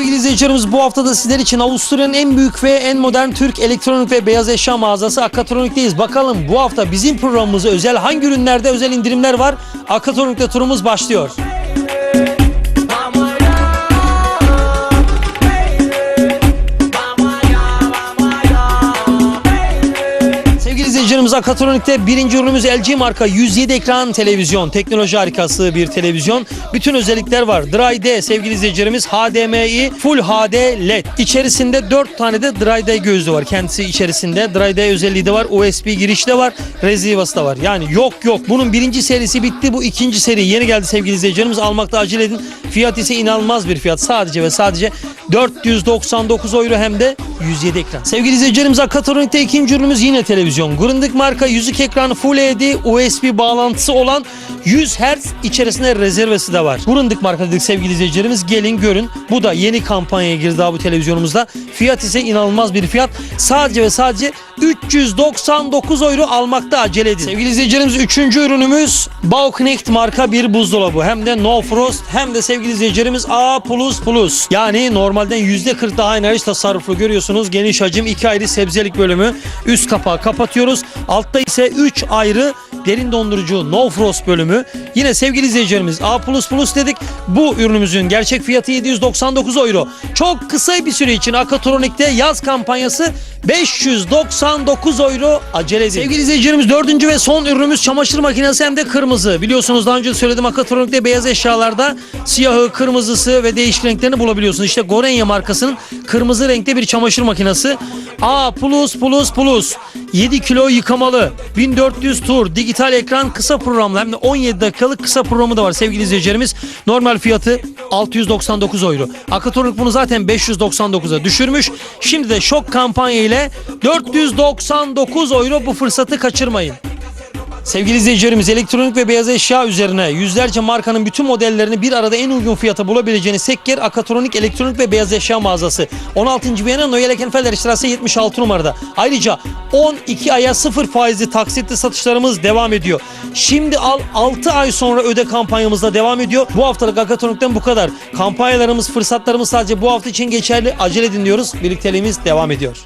izleyicilerimiz bu hafta da sizler için Avusturya'nın en büyük ve en modern Türk elektronik ve beyaz eşya mağazası Akatronik'teyiz. Bakalım bu hafta bizim programımıza özel hangi ürünlerde özel indirimler var? Akatronik'te turumuz başlıyor. İzleyicilerimiz Akatronik'te birinci ürünümüz LG marka 107 ekran televizyon. Teknoloji harikası bir televizyon. Bütün özellikler var. Dry D sevgili izleyicilerimiz HDMI Full HD LED. İçerisinde 4 tane de Dry D gözlüğü var. Kendisi içerisinde Dry D özelliği de var. USB girişi de var. Rezivası da var. Yani yok yok. Bunun birinci serisi bitti. Bu ikinci seri yeni geldi sevgili izleyicilerimiz. Almakta acele edin. Fiyat ise inanılmaz bir fiyat. Sadece ve sadece 499 euro hem de 107 ekran. Sevgili izleyicilerimiz Akatronik'te ikinci ürünümüz yine televizyon. Grundig marka yüzük ekranı Full HD USB bağlantısı olan 100 Hz içerisinde rezervesi de var. Grundig marka dedik sevgili izleyicilerimiz. Gelin görün. Bu da yeni kampanyaya girdi bu televizyonumuzda. Fiyat ise inanılmaz bir fiyat. Sadece ve sadece 399 euro almakta acele edin. Sevgili izleyicilerimiz üçüncü ürünümüz Bauknecht marka bir buzdolabı. Hem de No Frost hem de sevgili izleyicilerimiz A++. Yani normalden %40 daha enerji tasarruflu görüyorsunuz. Geniş hacim iki ayrı sebzelik bölümü. Üst kapağı kapatıyoruz. Altta ise 3 ayrı derin dondurucu No Frost bölümü. Yine sevgili izleyicilerimiz A++ dedik. Bu ürünümüzün gerçek fiyatı 799 euro. Çok kısa bir süre için Akatronik'te yaz kampanyası 599 euro acele edin. Sevgili izleyicilerimiz dördüncü ve son ürünümüz çamaşır makinesi hem de kırmızı. Biliyorsunuz daha önce söyledim Akatronik'te beyaz eşyalarda siyahı, kırmızısı ve değişik renklerini bulabiliyorsunuz. İşte Gorenya markasının kırmızı renkte bir çamaşır makinesi. A plus plus plus 7 kilo yıkamalı 1400 tur dijital ekran kısa programlı hem de 17 dakikalık kısa programı da var sevgili izleyicilerimiz. Normal fiyatı 699 euro. Akatronik bunu zaten 599'a düşürmüş. Şimdi de şok kampanya ile 499 euro bu fırsatı kaçırmayın. Sevgili izleyicilerimiz elektronik ve beyaz eşya üzerine yüzlerce markanın bütün modellerini bir arada en uygun fiyata bulabileceğiniz Sekker Akatronik Elektronik ve Beyaz Eşya mağazası. 16. Viyana Noel Ekenfelder Strasse 76 numarada. Ayrıca 12 aya 0 faizli taksitli satışlarımız devam ediyor. Şimdi al 6 ay sonra öde kampanyamızda devam ediyor. Bu haftalık Akatronik'ten bu kadar. Kampanyalarımız, fırsatlarımız sadece bu hafta için geçerli. Acele edin diyoruz. Birlikteliğimiz devam ediyor.